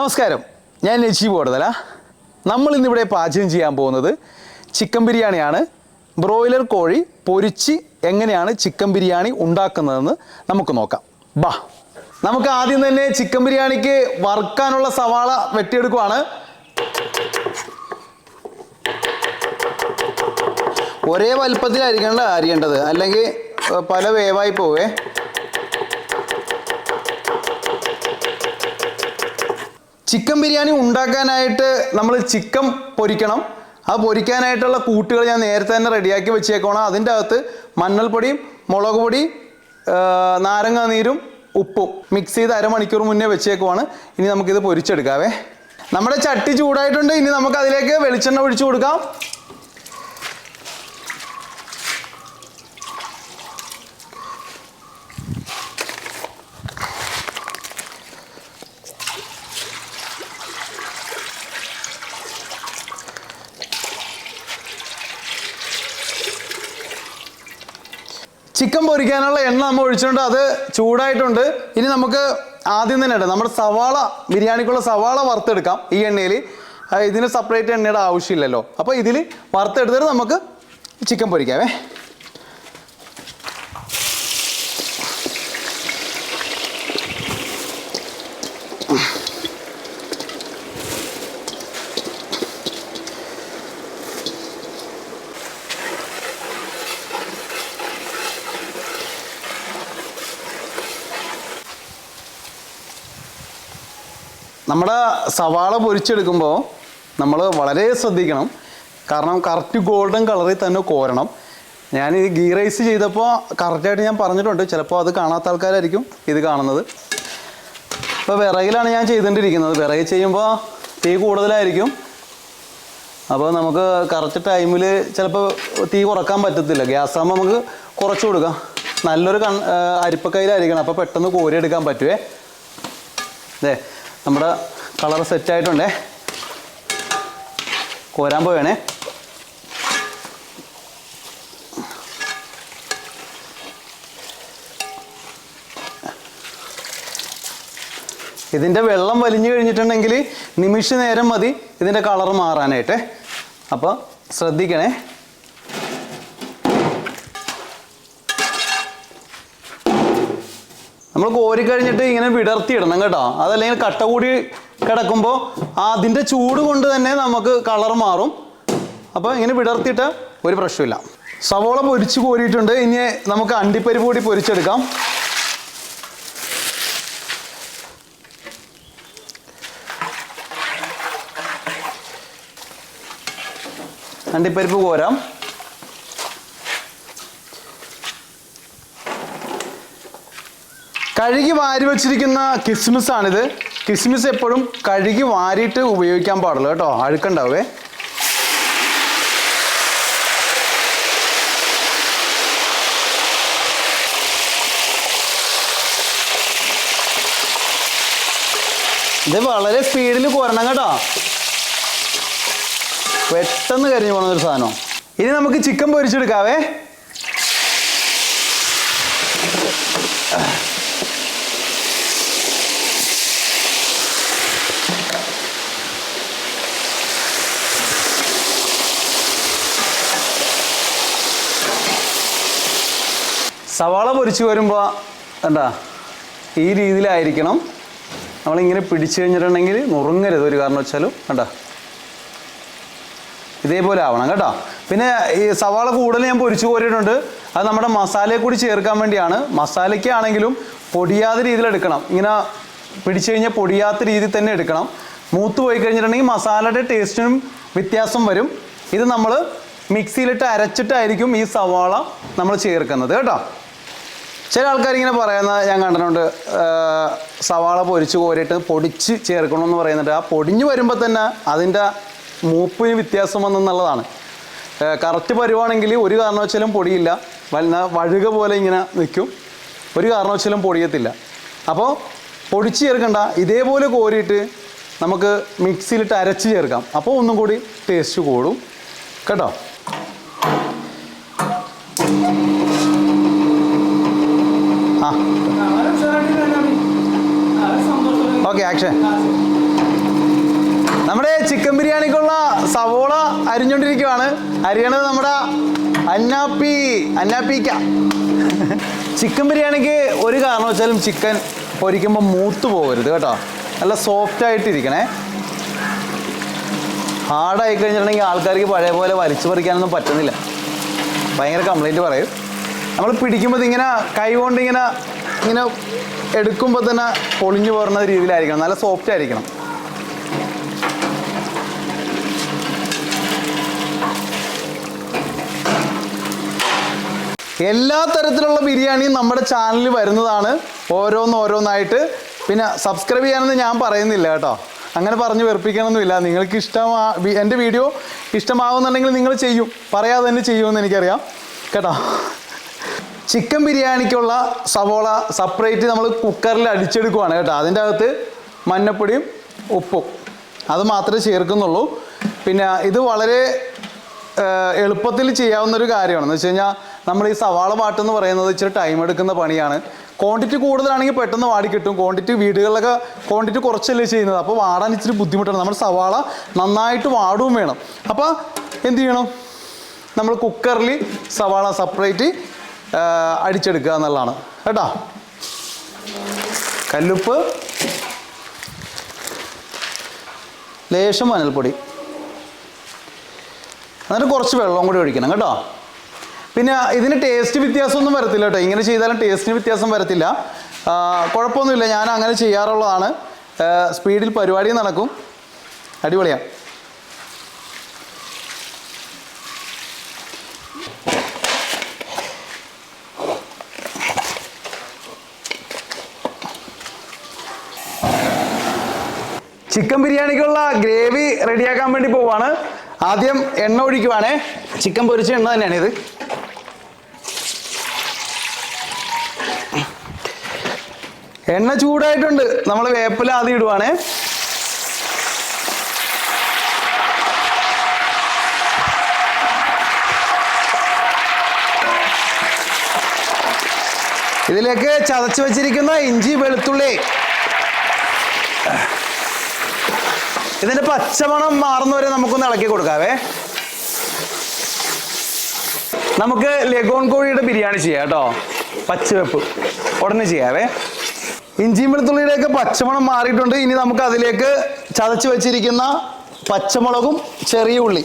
നമസ്കാരം. ഞാൻ നജീബ് നമ്മൾ ഇന്നിവിടെ പാചകം ചെയ്യാൻ പോകുന്നത് ചിക്കൻ ബിരിയാണിയാണ്. ബ്രോയിലർ കോഴി പൊരിച്ച് എങ്ങനെയാണ് ചിക്കൻ ബിരിയാണി ഉണ്ടാക്കുന്നതെന്ന് നമുക്ക് നോക്കാം. ബാ. നമുക്ക് ആദ്യം തന്നെ ചിക്കൻ ബിരിയാണിക്ക് വറുക്കാനുള്ള സവാള വെട്ടിയെടുക്കുവാണ്. ഒരേ വലുപ്പത്തിലായിരിക്കണല്ലോ അരിയേണ്ടത്. അല്ലെങ്കിൽ പല വേവായി പോവേ. ചിക്കൻ ബിരിയാണി ഉണ്ടാക്കാനായിട്ട് നമ്മൾ ചിക്കൻ പൊരിക്കണം. ആ പൊരിക്കാനായിട്ടുള്ള കൂട്ടുകൾ ഞാൻ നേരത്തെ തന്നെ റെഡിയാക്കി വെച്ചേക്കണം അതിന്റെ അകത്ത് മഞ്ഞൾപ്പൊടിയും മുളക് പൊടി നാരങ്ങാ നീരും ഉപ്പും മിക്സ് ചെയ്ത് അരമണിക്കൂർ മുന്നേ വെച്ചേക്കുവാണ്. ഇനി നമുക്കിത് പൊരിച്ചെടുക്കാവേ. നമ്മുടെ ചട്ടി ചൂടായിട്ടുണ്ട്. ഇനി നമുക്ക് അതിലേക്ക് വെളിച്ചെണ്ണ ഒഴിച്ചു കൊടുക്കാം. ചിക്കൻ പൊരിക്കാനുള്ള എണ്ണ നമ്മൾ ഒഴിച്ചിട്ടുണ്ട്. അത് ചൂടായിട്ടുണ്ട്. ഇനി നമുക്ക് ആദ്യം തന്നെ ഇടാം. നമ്മുടെ സവാള ബിരിയാണിക്കുള്ള സവാള വറുത്തെടുക്കാം ഈ എണ്ണയിൽ ഇതിന് സെപ്പറേറ്റ് എണ്ണയുടെ ആവശ്യമില്ലല്ലോ. അപ്പോൾ ഇതിൽ വറുത്തെടുത്തിട്ട് നമുക്ക് ചിക്കൻ പൊരിക്കാവേ നമ്മുടെ സവാള പൊരിച്ചെടുക്കുമ്പോൾ നമ്മൾ വളരെ ശ്രദ്ധിക്കണം. കാരണം കറക്റ്റ് ഗോൾഡൻ കളറിൽ തന്നെ കോരണം. ഞാൻ ഈ ഗീ റൈസ് ചെയ്തപ്പോൾ കറക്റ്റായിട്ട് ഞാൻ പറഞ്ഞിട്ടുണ്ട്. ചിലപ്പോൾ അത് കാണാത്ത ആൾക്കാരായിരിക്കും ഇത് കാണുന്നത്. ഇപ്പോൾ വിറകിലാണ് ഞാൻ ചെയ്തുകൊണ്ടിരിക്കുന്നത്. വിറകിൽ ചെയ്യുമ്പോൾ തീ കൂടുതലായിരിക്കും. അപ്പോൾ നമുക്ക് കറക്റ്റ് ടൈമിൽ ചിലപ്പോൾ തീ കുറയ്ക്കാൻ പറ്റത്തില്ല. ഗ്യാസ് ആകുമ്പോൾ നമുക്ക് കുറച്ച് കൊടുക്കാം. നല്ലൊരു കൺ അരിപ്പക്കയിലായിരിക്കണം. അപ്പോൾ പെട്ടെന്ന് കോരിയെടുക്കാൻ പറ്റുമേ അതെ നമ്മുടെ കളർ സെറ്റായിട്ടുണ്ടേ കോരാൻ പോവേണേ. ഇതിന്റെ വെള്ളം വലിഞ്ഞു കഴിഞ്ഞിട്ടുണ്ടെങ്കിൽ നിമിഷ നേരം മതി ഇതിന്റെ കളർ മാറാനായിട്ട്. അപ്പോൾ ശ്രദ്ധിക്കണേ. നമ്മൾ കോരി കഴിഞ്ഞിട്ട് ഇങ്ങനെ വിടർത്തി ഇടണം കേട്ടോ. അതല്ലെങ്കിൽ കട്ട കൂടി കിടക്കുമ്പോൾ അതിന്റെ ചൂട് കൊണ്ട് തന്നെ നമുക്ക് കളർ മാറും. അപ്പോൾ ഇങ്ങനെ വിടർത്തിയിട്ട് ഒരു പ്രശ്നമില്ല. സവോള പൊരിച്ച് കോരിയിട്ടുണ്ട്. ഇനി നമുക്ക് അണ്ടിപ്പരിപ്പ് കൂടി പൊരിച്ചെടുക്കാം. അണ്ടിപ്പരിപ്പ് കോരാം. കഴുകി വാരി വെച്ചിരിക്കുന്ന കിസ്മിസ് ആണിത് കിസ്മിസ് എപ്പോഴും കഴുകി വാരിയിട്ട് ഉപയോഗിക്കാൻ പാടുള്ളൂ കേട്ടോ. അഴുക്കുണ്ടാവേ. ഇത് വളരെ സ്പീഡിൽ കോരണം കേട്ടോ. പെട്ടെന്ന് കരിഞ്ഞു പോകുന്ന ഒരു സാധനം. ഇനി നമുക്ക് ചിക്കൻ പൊരിച്ചെടുക്കാവേ. സവാള പൊരിച്ചു വരുമ്പോൾ എന്താ ഈ രീതിയിലായിരിക്കണം. നമ്മളിങ്ങനെ പിടിച്ചു കഴിഞ്ഞിട്ടുണ്ടെങ്കിൽ നുറുങ്ങരുത് ഒരു കാരണം വെച്ചാലും കണ്ട? ഇതേപോലെ ആവണം കേട്ടോ. പിന്നെ ഈ സവാള കൂടുതൽ ഞാൻ പൊരിച്ചു കോരിയിട്ടുണ്ട്. അത് നമ്മുടെ മസാലയെ കൂടി ചേർക്കാൻ വേണ്ടിയാണ്. മസാലയ്ക്കാണെങ്കിലും പൊടിയാത്ത രീതിയിൽ എടുക്കണം. ഇങ്ങനെ പിടിച്ചു കഴിഞ്ഞാൽ പൊടിയാത്ത രീതിയിൽ തന്നെ എടുക്കണം. മൂത്ത് പോയി കഴിഞ്ഞിട്ടുണ്ടെങ്കിൽ മസാലയുടെ ടേസ്റ്റിനും വ്യത്യാസം വരും. ഇത് നമ്മൾ മിക്സിയിലിട്ട് അരച്ചിട്ടായിരിക്കും ഈ സവാള നമ്മൾ ചേർക്കുന്നത് കേട്ടോ. ചില ആൾക്കാർ ഇങ്ങനെ പറയുന്ന ഞാൻ കണ്ടിട്ടുണ്ട് സവാള പൊരിച്ച് കോരിയിട്ട് പൊടിച്ച് ചേർക്കണമെന്ന് പറയുന്നുണ്ട്. ആ പൊടിഞ്ഞ് വരുമ്പോൾ തന്നെ അതിന്റെ മൂപ്പിന് വ്യത്യാസം വന്നെന്നുള്ളതാണ്. കറക്റ്റ് പരുവാണെങ്കിൽ ഒരു കാരണവശാലും പൊടിയില്ല. വല്ല വഴുക പോലെ ഇങ്ങനെ നിൽക്കും. ഒരു കാരണവശാലും പൊടിയത്തില്ല. അപ്പോൾ പൊടിച്ച് ചേർക്കണ്ട. ഇതേപോലെ കോരിയിട്ട് നമുക്ക് മിക്സിയിലിട്ട് അരച്ച് ചേർക്കാം. അപ്പോൾ ഒന്നും കൂടി ടേസ്റ്റ് കൂടും. കേട്ടോ ആ വളരെ ഉഷാറായിട്ട് തന്നെ ആണ്. വളരെ സന്തോഷം. ഓക്കെ ആക്ഷൻ നമ്മുടെ ചിക്കൻ ബിരിയാണിക്കുള്ള സവോള അരിഞ്ഞോണ്ടിരിക്കുവാണ്. അരിയണത് നമ്മുടെ അന്നാപ്പി അന്നാപ്പിക്ക. ചിക്കൻ ബിരിയാണിക്ക് ഒരു കാരണവശാലും ചിക്കൻ പൊരിക്കുമ്പോൾ മൂത്ത് പോകരുത് കേട്ടോ. നല്ല സോഫ്റ്റ് ആയിട്ടിരിക്കണേ. ഹാർഡായി കഴിഞ്ഞിട്ടുണ്ടെങ്കിൽ ആൾക്കാർക്ക് പഴയ പോലെ വലിച്ചു പറിക്കാനൊന്നും പറ്റുന്നില്ല. ഭയങ്കര കംപ്ലൈന്റ് പറയും. നമ്മൾ പിടിക്കുമ്പോൾ ഇങ്ങനെ കൈ കൊണ്ട് ഇങ്ങനെ ഇങ്ങനെ എടുക്കുമ്പോൾ തന്നെ പൊളിഞ്ഞു പോരുന്ന രീതിയിലായിരിക്കണം. നല്ല സോഫ്റ്റ് ആയിരിക്കണം. എല്ലാ തരത്തിലുള്ള ബിരിയാണിയും നമ്മുടെ ചാനലിൽ വരുന്നതാണ്. ഓരോന്ന് ഓരോന്നായിട്ട്. പിന്നെ സബ്സ്ക്രൈബ് ചെയ്യാനൊന്നും ഞാൻ പറയുന്നില്ല കേട്ടോ. അങ്ങനെ പറഞ്ഞ് വെറുപ്പിക്കണമെന്നില്ല നിങ്ങൾക്ക് ഇഷ്ടമാ എന്റെ വീഡിയോ ഇഷ്ടമാവുന്നുണ്ടെങ്കിൽ നിങ്ങൾ ചെയ്യും. പറയാതെ തന്നെ ചെയ്യുമെന്ന് എനിക്കറിയാം. കേട്ടോ? ചിക്കൻ ബിരിയാണിക്കുള്ള സവോള സെപ്പറേറ്റ് നമ്മൾ കുക്കറിൽ അടിച്ചെടുക്കുവാണ് കേട്ടോ. അതിന്റെ അകത്ത് മഞ്ഞപ്പൊടിയും ഉപ്പും. അത് മാത്രമേ ചേർക്കുന്നുള്ളൂ. പിന്നെ ഇത് വളരെ എളുപ്പത്തിൽ ചെയ്യാവുന്ന ഒരു കാര്യമാണ്. എന്ന് വെച്ച് കഴിഞ്ഞാൽ നമ്മൾ ഈ സവാള വാട്ടെന്ന് പറയുന്നത് ഇച്ചിരി ടൈം എടുക്കുന്ന പണിയാണ്. ക്വാണ്ടിറ്റി കൂടുതലാണെങ്കിൽ പെട്ടെന്ന് വാടി കിട്ടും. ക്വാണ്ടിറ്റി വീടുകളിലൊക്കെ ക്വാണ്ടിറ്റി കുറച്ചല്ലേ ചെയ്യുന്നത്. അപ്പോൾ വാടാൻ ഇച്ചിരി ബുദ്ധിമുട്ടാണ്. നമ്മൾ സവാള നന്നായിട്ട് വാടുകയും വേണം. അപ്പോൾ എന്ത് ചെയ്യണം? നമ്മൾ കുക്കറിൽ സവാള സെപ്പറേറ്റ് അടിച്ചെടുക്കുക എന്നുള്ളതാണ്. കേട്ടോ? കല്ലുപ്പ്. ലേശം മഞ്ഞൾപ്പൊടി. എന്നിട്ട് കുറച്ച് വെള്ളം കൂടി ഒഴിക്കണം കേട്ടോ? പിന്നെ ഇതിന് ടേസ്റ്റ് വ്യത്യാസമൊന്നും വരത്തില്ല കേട്ടോ. ഇങ്ങനെ ചെയ്താലും ടേസ്റ്റിന് വ്യത്യാസം വരത്തില്ല. കുഴപ്പമൊന്നുമില്ല. ഞാൻ അങ്ങനെ ചെയ്യാറുള്ളതാണ്. സ്പീഡിൽ പരിപാടി നടക്കും. അടിപൊളിയാണ് ചിക്കൻ ബിരിയാണിക്കുള്ള ഗ്രേവി റെഡിയാക്കാൻ വേണ്ടി പോവാണ്. ആദ്യം എണ്ണ ഒഴിക്കുവാണേ. ചിക്കൻ പൊരിച്ച എണ്ണ തന്നെയാണ് ഇത്. എണ്ണ ചൂടായിട്ടുണ്ട്. നമ്മൾ വേപ്പില ആദ്യം ഇടുവാണേ. ഇതിലേക്ക് ചതച്ച് വെച്ചിരിക്കുന്ന ഇഞ്ചി വെളുത്തുള്ളി. ഇതിന്റെ പച്ചമണം മാറുന്നവരെ നമുക്കൊന്ന് ഇളക്കി കൊടുക്കാവേ. നമുക്ക് ലഗോൺ കോഴിയുടെ ബിരിയാണി ചെയ്യാം കേട്ടോ. പച്ചവെപ്പ്. ഉടനെ ചെയ്യാവേ. ഇഞ്ചിയും വെളുത്തുള്ളിയുടെയൊക്കെ പച്ചമണം മാറിയിട്ടുണ്ട്. ഇനി നമുക്ക് അതിലേക്ക് ചതച്ച് വെച്ചിരിക്കുന്ന പച്ചമുളകും ചെറിയ ഉള്ളി.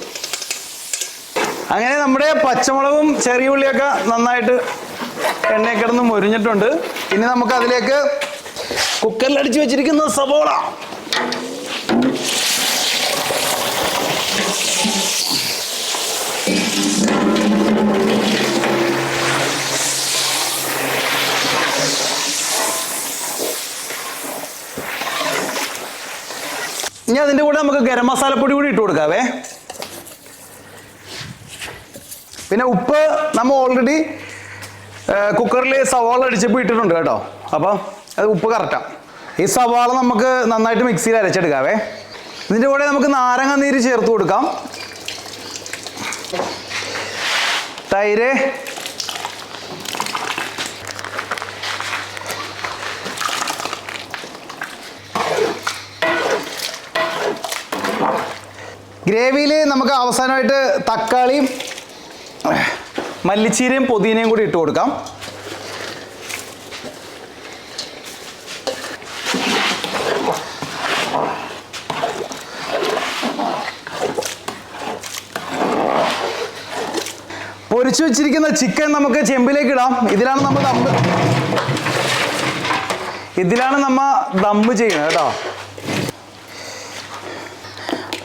അങ്ങനെ നമ്മുടെ പച്ചമുളകും ചെറിയ ഉള്ളിയൊക്കെ നന്നായിട്ട് എണ്ണയൊക്കെ കിടന്ന് മുരിഞ്ഞിട്ടുണ്ട്. ഇനി നമുക്ക് അതിലേക്ക് കുക്കറിൽ അടിച്ച് വെച്ചിരിക്കുന്ന സവോള. ഇനി അതിന്റെ കൂടെ നമുക്ക് ഗരം മസാലപ്പൊടി കൂടി ഇട്ട് കൊടുക്കാവേ. പിന്നെ ഉപ്പ് നമ്മൾ ഓൾറെഡി കുക്കറിൽ സവാള അടിച്ചപ്പോൾ ഇട്ടിട്ടുണ്ട് കേട്ടോ. അപ്പം അത് ഉപ്പ് കറക്റ്റാണ് ഈ സവാള നമുക്ക് നന്നായിട്ട് മിക്സിയിൽ അരച്ചെടുക്കാവേ. ഇതിന്റെ കൂടെ നമുക്ക് നാരങ്ങ നീര് ചേർത്ത് കൊടുക്കാം. തൈര് ഗ്രേവിയിൽ നമുക്ക് അവസാനമായിട്ട് തക്കാളിയും മല്ലിച്ചീരയും പുതിനയും കൂടി ഇട്ട് കൊടുക്കാം. പൊരിച്ചു വെച്ചിരിക്കുന്ന ചിക്കൻ നമുക്ക് ചെമ്പിലേക്ക് ഇടാം. ഇതിലാണ് നമ്മൾ ദമ്മ് ഇതിലാണ് നമ്മ ദമ്പ് ചെയ്യുന്നത് കേട്ടോ.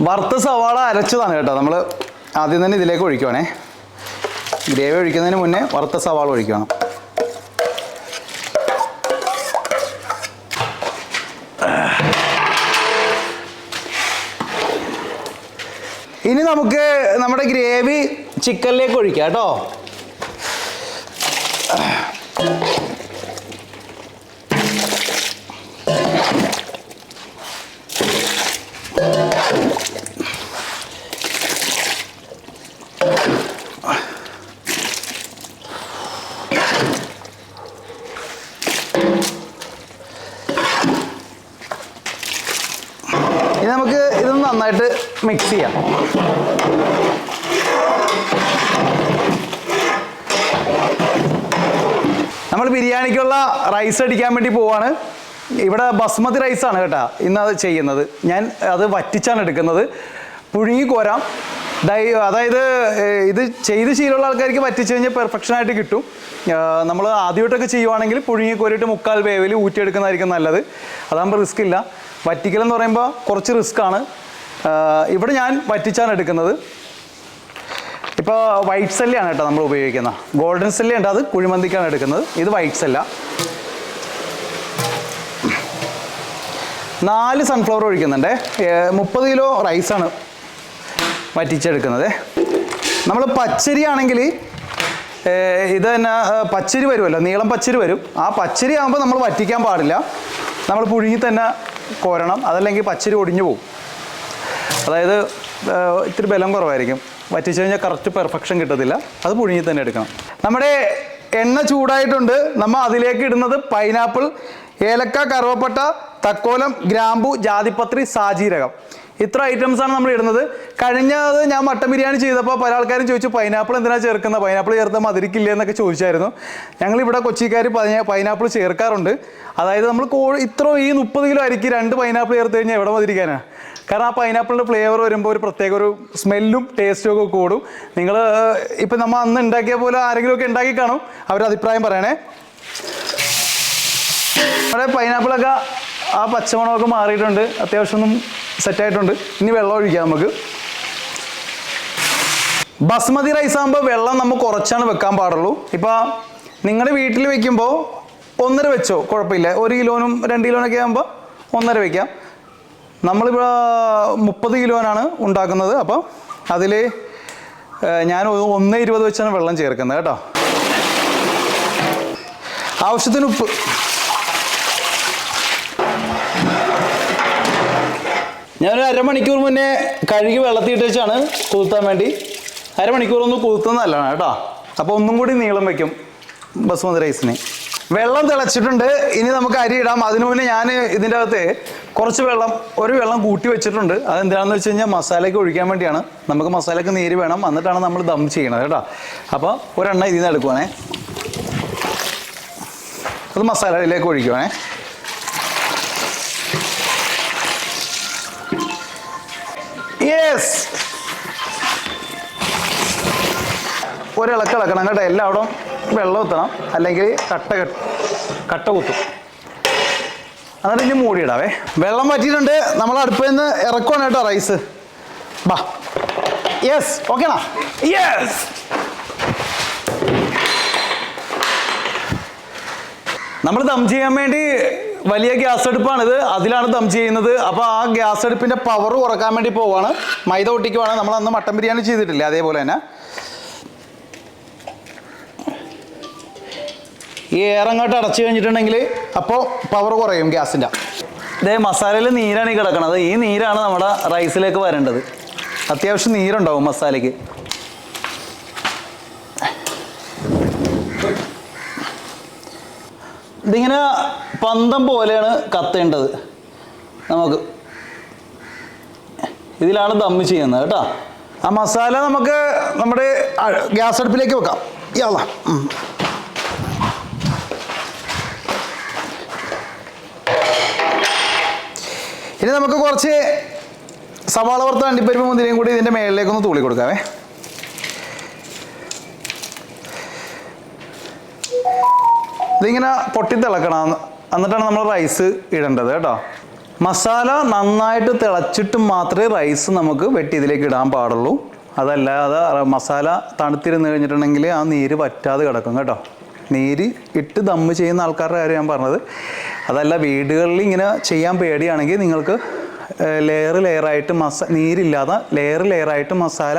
വറുത്ത സവാള അരച്ചതാണ് കേട്ടോ. നമ്മൾ ആദ്യം തന്നെ ഇതിലേക്ക് ഒഴിക്കുവാണേ. ഗ്രേവി ഒഴിക്കുന്നതിന് മുന്നേ വറുത്ത സവാള ഒഴിക്കണം. ഇനി നമുക്ക് നമ്മുടെ ഗ്രേവി ചിക്കനിലേക്ക് ഒഴിക്കാം കേട്ടോ. റൈസ് അടിക്കാൻ വേണ്ടി പോവാണ്. ഇവിടെ ബസ്മതി റൈസാണ് കേട്ടാ. ഇന്ന് അത് ചെയ്യുന്നത്. ഞാൻ അത് വറ്റിച്ചാണ് എടുക്കുന്നത്. പുഴുങ്ങി കോരാം. ഡൈ അതായത് ഇത് ചെയ്ത് ശീലമുള്ള ആൾക്കാർക്ക് വറ്റിച്ച് കഴിഞ്ഞാൽ പെർഫെക്ഷൻ ആയിട്ട് കിട്ടും. നമ്മൾ ആദ്യമായിട്ടൊക്കെ ചെയ്യുവാണെങ്കിൽ പുഴുങ്ങി കോരിയിട്ട് മുക്കാൽ വേവിൽ ഊറ്റിയെടുക്കുന്നതായിരിക്കും നല്ലത്. അതാകുമ്പോൾ റിസ്ക് ഇല്ല. വറ്റിക്കലെന്ന് പറയുമ്പോൾ കുറച്ച് റിസ്ക് ആണ്. ഇവിടെ ഞാൻ വറ്റിച്ചാണ് എടുക്കുന്നത്. ഇപ്പോൾ വൈറ്റ് സെല്ലാണ് കേട്ടോ നമ്മൾ ഉപയോഗിക്കുന്നത്. ഗോൾഡൻ സെല്ലേ ഉണ്ട് അത്. കുഴിമന്തിക്കാണ് എടുക്കുന്നത്. ഇത് വൈറ്റ് സെല്ല നാല് സൺഫ്ലവർ ഒഴിക്കുന്നുണ്ട്. മുപ്പത് കിലോ റൈസാണ് വറ്റിച്ചെടുക്കുന്നത്. നമ്മൾ പച്ചരി ആണെങ്കിൽ ഇത് തന്നെ പച്ചരി വരുമല്ലോ. നീളം പച്ചരി വരും. ആ പച്ചരി ആകുമ്പോൾ നമ്മൾ വറ്റിക്കാൻ പാടില്ല. നമ്മൾ പുഴുങ്ങി തന്നെ കോരണം. അതല്ലെങ്കിൽ പച്ചരി ഒടിഞ്ഞു പോകും അതായത് ഇത്തിരി ബലം കുറവായിരിക്കും. വറ്റിച്ചു കഴിഞ്ഞാൽ കറക്റ്റ് പെർഫെക്ഷൻ കിട്ടത്തില്ല. അത് പുഴുങ്ങി തന്നെ എടുക്കണം. നമ്മുടെ എണ്ണ ചൂടായിട്ടുണ്ട്. നമ്മൾ അതിലേക്ക് ഇടുന്നത് പൈനാപ്പിൾ ഏലക്ക കറുവപ്പട്ട തക്കോലം ഗ്രാമ്പു ജാതിപത്രി സാജീരകം. ഇത്ര ഐറ്റംസ് ആണ് നമ്മൾ ഇടുന്നത്. കഴിഞ്ഞത് ഞാൻ മട്ടൻ ബിരിയാണി ചെയ്തപ്പോൾ പല ആൾക്കാരും ചോദിച്ചു പൈനാപ്പിൾ എന്തിനാണ് ചേർക്കുന്നത് പൈനാപ്പിൾ ചേർത്താൽ മധുരിക്കില്ല? എന്നൊക്കെ ചോദിച്ചായിരുന്നു. ഞങ്ങൾ ഇവിടെ കൊച്ചിക്കാർ പൈനാപ്പിൾ ചേർക്കാറുണ്ട്. അതായത് നമ്മൾ കോ ഇത്ര ഈ മുപ്പത് കിലോ അരിക്ക് രണ്ട് പൈനാപ്പിൾ ചേർത്ത് കഴിഞ്ഞാൽ എവിടെ മതിരിക്കാനാണ് കാരണം ആ പൈനാപ്പിളിന്റെ ഫ്ലേവർ വരുമ്പോൾ ഒരു പ്രത്യേക ഒരു സ്മെല്ലും ടേസ്റ്റും ഒക്കെ കൂടും. നിങ്ങൾ ഇപ്പം നമ്മൾ അന്ന് ഉണ്ടാക്കിയ പോലെ ആരെങ്കിലും ഒക്കെ ഉണ്ടാക്കി കാണും. അവരുടെ അഭിപ്രായം പറയണേ. നമ്മുടെ പൈനാപ്പിളൊക്കെ ആ പച്ചമണമൊക്കെ മാറിയിട്ടുണ്ട്. അത്യാവശ്യം ഒന്നും സെറ്റായിട്ടുണ്ട് ഇനി വെള്ളം ഒഴിക്കാം നമുക്ക്. ബസ്മതി റൈസ് ആകുമ്പോൾ വെള്ളം നമ്മൾ കുറച്ചാണ് വെക്കാൻ പാടുള്ളൂ. ഇപ്പോൾ നിങ്ങളുടെ വീട്ടിൽ വെക്കുമ്പോൾ ഒന്നര വെച്ചോ? കുഴപ്പമില്ല. ഒരു കിലോനും രണ്ട് കിലോനൊക്കെ ആകുമ്പോൾ ഒന്നര വെക്കാം. നമ്മളിപ്പോൾ മുപ്പത് കിലോനാണ് ഉണ്ടാക്കുന്നത്. അപ്പം അതിൽ ഞാൻ ഒന്ന് ഇരുപത് വെച്ചാണ് വെള്ളം ചേർക്കുന്നത് കേട്ടോ. ആവശ്യത്തിന് ഉപ്പ്. ഞാനൊരു അരമണിക്കൂർ മുന്നേ കഴുകി വെള്ളത്തിയിട്ട് വെച്ചാണ് കുതിർത്താൻ വേണ്ടി. അരമണിക്കൂർ ഒന്ന് കുതിർത്തുന്നതല്ലാണ് കേട്ടോ. അപ്പോൾ ഒന്നും കൂടി നീളം വെക്കും ബസ്മതി റൈസിന്. വെള്ളം തിളച്ചിട്ടുണ്ട്. ഇനി നമുക്ക് അരി ഇടാം. അതിനു മുന്നേ ഞാൻ ഇതിന്റെ അകത്ത് കുറച്ച് വെള്ളം ഒരു വെള്ളം കൂട്ടി വെച്ചിട്ടുണ്ട്. അതെന്താണെന്ന് വെച്ച് കഴിഞ്ഞാൽ മസാലയ്ക്ക് ഒഴിക്കാൻ വേണ്ടിയാണ്. നമുക്ക് മസാലയ്ക്ക് നീര് വേണം. എന്നിട്ടാണ് നമ്മൾ ദം ചെയ്യണത് കേട്ടോ. അപ്പോൾ ഒരെണ്ണ ഇതിൽ നിന്ന് എടുക്കുവാണേ. അത് മസാലയിലേക്ക് ഒഴിക്കുവാണേ. യെസ് ഒരിളക്ക് ഇളക്കണം കേട്ടോ. എല്ലായിടും വെള്ളം എത്തണം അല്ലെങ്കിൽ കട്ട കട്ട കുത്തും. എന്നിട്ട് ഇനി മൂടിയിടാവേ വെള്ളം വറ്റിയിട്ടുണ്ട്. നമ്മൾ അടുപ്പിൽ നിന്ന് ഇറക്കുവാണ് കേട്ടോ റൈസ് ബാ. യെസ് ഓക്കേണാ യെസ് നമ്മൾ ദം ചെയ്യാൻ വേണ്ടി വലിയ ഗ്യാസ് അടുപ്പാണിത്. അതിലാണ് ദം ചെയ്യുന്നത്. അപ്പോൾ ആ ഗ്യാസ് അടുപ്പിന്റെ പവർ കുറയ്ക്കാൻ വേണ്ടി പോവാണ്. മൈദ ഒട്ടിക്കുവാണ് നമ്മൾ അന്ന് മട്ടൻ ബിരിയാണി ചെയ്തിട്ടില്ല? അതേപോലെ തന്നെ. ഈ ഏറങ്ങോട്ട് അടച്ചു കഴിഞ്ഞിട്ടുണ്ടെങ്കിൽ അപ്പോൾ പവർ കുറയും ഗ്യാസിന്റെ ഇതേ മസാലയിൽ നീരാണ് ഈ കിടക്കണത്. ഈ നീരാണ് നമ്മുടെ റൈസിലേക്ക് വരേണ്ടത്. അത്യാവശ്യം നീരുണ്ടാവും മസാലയ്ക്ക്. ഇതിങ്ങനെ പന്തം പോലെയാണ് കത്തേണ്ടത്. നമുക്ക് ഇതിലാണ് ദമ്മ് ചെയ്യുന്നത് കേട്ടോ. ആ മസാല നമുക്ക് നമ്മുടെ ഗ്യാസ് അടുപ്പിലേക്ക് വെക്കാം. യാള. ഇനി നമുക്ക് കുറച്ച് സവാള വറുത്ത അണ്ടിപ്പരിപ്പ് മുന്തിരിയും കൂടി ഇതിന്റെ മേളിലേക്കൊന്ന് തൂളി കൊടുക്കാവേ ഇതിങ്ങനെ പൊട്ടിത്തിളക്കണം. എന്നിട്ടാണ് നമ്മൾ റൈസ് ഇടേണ്ടത് കേട്ടോ. മസാല നന്നായിട്ട് തിളച്ചിട്ട് മാത്രമേ റൈസ് നമുക്ക് വെട്ടി ഇതിലേക്ക് ഇടാൻ പാടുള്ളൂ. അതല്ലാതെ മസാല തണുത്തിരുന്ന് കഴിഞ്ഞിട്ടുണ്ടെങ്കിൽ ആ നീര് വറ്റാതെ കിടക്കും കേട്ടോ. നീര് ഇട്ട് ദമ്മ് ചെയ്യുന്ന ആൾക്കാരുടെ കാര്യം ഞാൻ പറഞ്ഞത്. അതല്ല വീടുകളിൽ ഇങ്ങനെ ചെയ്യാൻ പേടിയാണെങ്കിൽ നിങ്ങൾക്ക് ലെയർ ലെയറായിട്ട് മസ നീരില്ലാതെ ലെയർ ലെയറായിട്ട് മസാല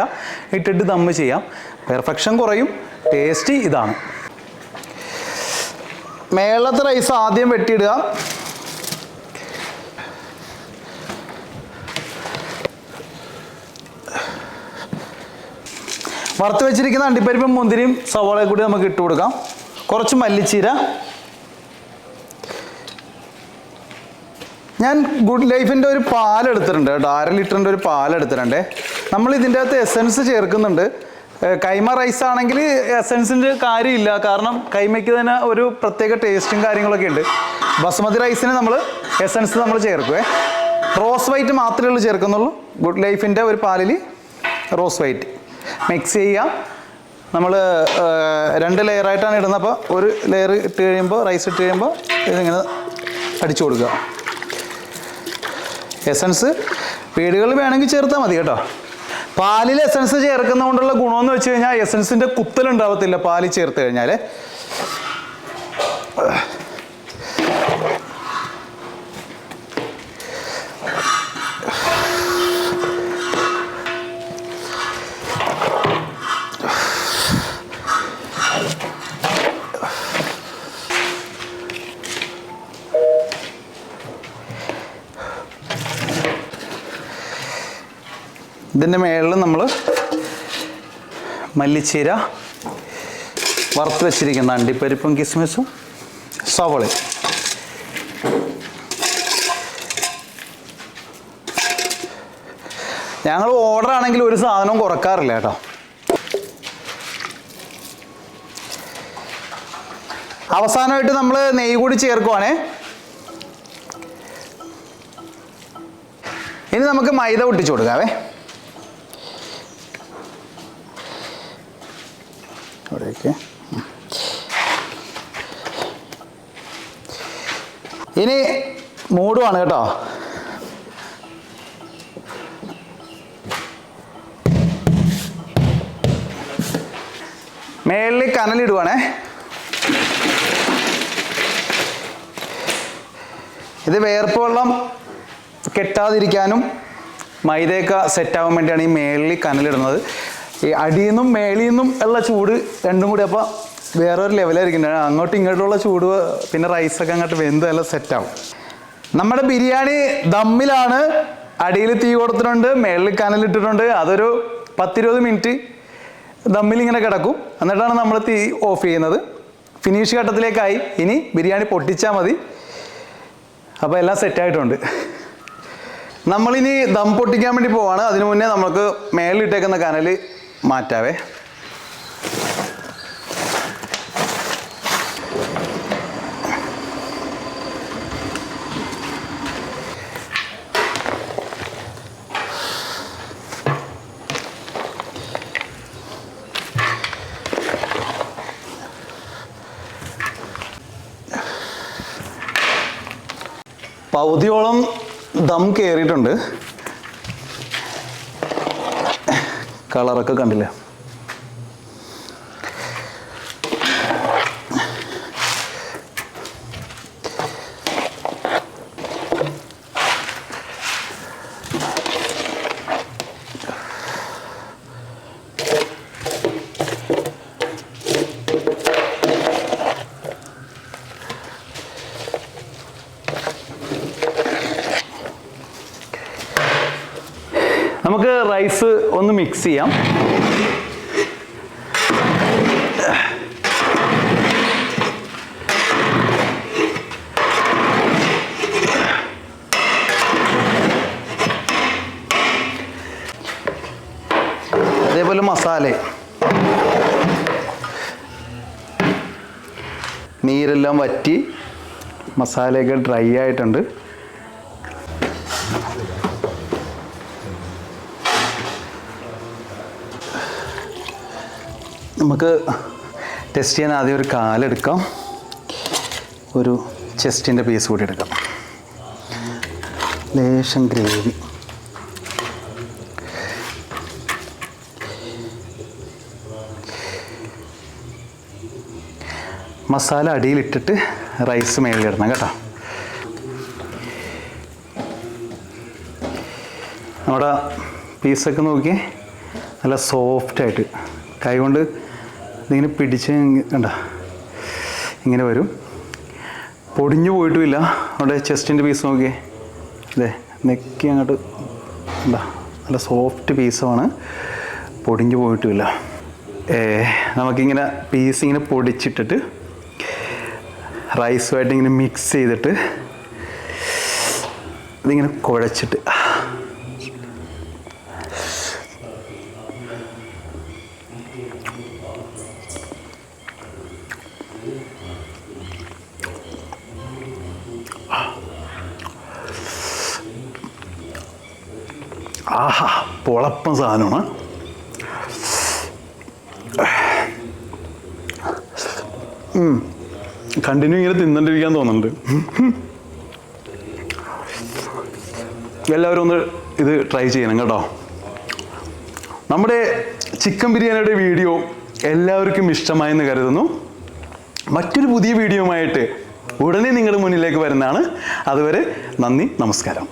ഇട്ടിട്ട് ദമ്മ് ചെയ്യാം. പെർഫെക്ഷൻ കുറയും. ടേസ്റ്റ് ഇതാണ്. മേളത്തെ റൈസ് ആദ്യം വെട്ടിയിടുക. വറുത്ത് വെച്ചിരിക്കുന്ന അണ്ടിപ്പരിപ്പും മുന്തിരിയും സവാളയും കൂടി നമുക്ക് ഇട്ട് കൊടുക്കാം. കുറച്ച് മല്ലിച്ചീര. ഞാൻ ഗുഡ് ലൈഫിന്റെ ഒരു പാൽ എടുത്തിട്ടുണ്ട് കേട്ടോ. അര ലിറ്ററിന്റെ ഒരു പാൽ എടുത്തിട്ടുണ്ട് നമ്മൾ ഇതിന്റെ അകത്ത് എസൻസ് ചേർക്കുന്നുണ്ട്. കൈമ റൈസ് ആണെങ്കിൽ എസൻസിന്റെ കാര്യമില്ല. കാരണം കൈമയ്ക്ക് തന്നെ ഒരു പ്രത്യേക ടേസ്റ്റും കാര്യങ്ങളൊക്കെ ഉണ്ട്. ബസുമതി റൈസിന് നമ്മൾ എസൻസ് നമ്മൾ ചേർക്കുവേ. റോസ് വൈറ്റ് മാത്രമേ ഉള്ളൂ ചേർക്കുന്നുള്ളൂ. ഗുഡ് ലൈഫിന്റെ ഒരു പാലിൽ റോസ് വൈറ്റ് മിക്സ് ചെയ്യുക നമ്മൾ രണ്ട് ലെയറായിട്ടാണ് ഇടുന്നത്. അപ്പോൾ ഒരു ലെയർ ഇട്ട് കഴിയുമ്പോൾ റൈസ് ഇട്ട് കഴിയുമ്പോൾ ഇതിങ്ങനെ അടിച്ചു കൊടുക്കുക. എസൻസ് വീടുകളിൽ വേണമെങ്കിൽ ചേർത്താൽ മതി കേട്ടോ. പാലിൽ എസൻസ് ചേർക്കുന്ന കൊണ്ടുള്ള ഗുണമെന്ന് വെച്ച് കഴിഞ്ഞാൽ എസൻസിന്റെ കുത്തലുണ്ടാവത്തില്ല പാലിൽ ചേർത്ത് കഴിഞ്ഞാൽ ഇതിന്റെ മേളിൽ നമ്മൾ മല്ലിച്ചീര വറുത്ത് വെച്ചിരിക്കുന്ന അണ്ടിപ്പരിപ്പും കിസ്മിസും സവളയും ഞങ്ങൾ ഓർഡർ ആണെങ്കിൽ ഒരു സാധനവും കുറക്കാറില്ല കേട്ടോ. അവസാനമായിട്ട് നമ്മൾ നെയ്യ് കൂടി ചേർക്കുവാണേ. ഇനി നമുക്ക് മൈദ പൊട്ടിച്ചു കൊടുക്കാവേ. ഇനി മൂടുവാണ് കേട്ടോ. മേളിൽ കനലിടുവാണേ. ഇത് വേർപ്പ് വെള്ളം കെട്ടാതിരിക്കാനും മൈദയൊക്കെ സെറ്റാവാൻ വേണ്ടിയാണ് ഈ മേളിൽ കനലിടുന്നത്. ഈ അടിയിൽ നിന്നും മേളിൽ നിന്നും ഉള്ള ചൂട് രണ്ടും കൂടി അപ്പോൾ വേറൊരു ലെവലായിരിക്കും അങ്ങോട്ടും ഇങ്ങോട്ടുള്ള ചൂട് പിന്നെ റൈസൊക്കെ അങ്ങോട്ട് വെന്ത് നല്ല സെറ്റാവും നമ്മുടെ ബിരിയാണി ദമ്മിലാണ്. അടിയിൽ തീ കൊടുത്തിട്ടുണ്ട് മേളിൽ കനലിട്ടിട്ടുണ്ട് അതൊരു പത്തിരുപത് മിനിറ്റ് ദമ്മിൽ ഇങ്ങനെ കിടക്കും. എന്നിട്ടാണ് നമ്മൾ തീ ഓഫ് ചെയ്യുന്നത്. ഫിനിഷ് ഘട്ടത്തിലേക്കായി. ഇനി ബിരിയാണി പൊട്ടിച്ചാൽ മതി. അപ്പോൾ എല്ലാം സെറ്റായിട്ടുണ്ട് നമ്മളിനി ദം പൊട്ടിക്കാൻ വേണ്ടി പോവാണ്. അതിനു മുന്നേ നമുക്ക് മേളിലിട്ടേക്കുന്ന കനൽ മാറ്റാവേ. പകുതിയോളം ദം കയറിയിട്ടുണ്ട് കളറൊക്കെ കണ്ടില്ലേ നമുക്ക് റൈസ് ഒന്ന് മിക്സ് ചെയ്യാം അതേപോലെ മസാല. നീരെല്ലാം വറ്റി മസാലയൊക്കെ ഡ്രൈ ആയിട്ടുണ്ട്. നമുക്ക് ടെസ്റ്റ് ചെയ്യാൻ ആദ്യം ഒരു കാലെടുക്കാം ഒരു ചെസ്റ്റിന്റെ പീസ് കൂടി എടുക്കാം. ലേശം ഗ്രേവി. മസാല അടിയിലിട്ടിട്ട് റൈസ് മേളിലിടണം കേട്ടോ. നമ്മുടെ പീസൊക്കെ നോക്കി നല്ല സോഫ്റ്റായിട്ട് കൈകൊണ്ട് ഇതിങ്ങനെ പിടിച്ച് കണ്ട? ഇങ്ങനെ വരും. പൊടിഞ്ഞു പോയിട്ടുമില്ല. അവിടെ ചെസ്റ്റിന്റെ പീസ് നോക്കിയേ. അതെ നെക്കി അങ്ങോട്ട് എന്താ നല്ല സോഫ്റ്റ് പീസുമാണ് പൊടിഞ്ഞു പോയിട്ടുമില്ല. നമുക്കിങ്ങനെ പീസ് ഇങ്ങനെ പൊടിച്ചിട്ടിട്ട് റൈസുമായിട്ട് ഇങ്ങനെ മിക്സ് ചെയ്തിട്ട് ഇതിങ്ങനെ കുഴച്ചിട്ട്. ആഹാ പൊളപ്പം സാധനമാണ്. കണ്ടിന്യൂ ഇങ്ങനെ തിന്നണ്ടിരിക്കാൻ തോന്നുന്നുണ്ട്. എല്ലാവരും ഒന്ന് ഇത് ട്രൈ ചെയ്യണം കേട്ടോ. നമ്മുടെ ചിക്കൻ ബിരിയാണിയുടെ വീഡിയോ എല്ലാവർക്കും ഇഷ്ടമായെന്ന് കരുതുന്നു. മറ്റൊരു പുതിയ വീഡിയോയുമായിട്ട് ഉടനെ നിങ്ങളുടെ മുന്നിലേക്ക് വരുന്നതാണ്. അതുവരെ നന്ദി നമസ്കാരം.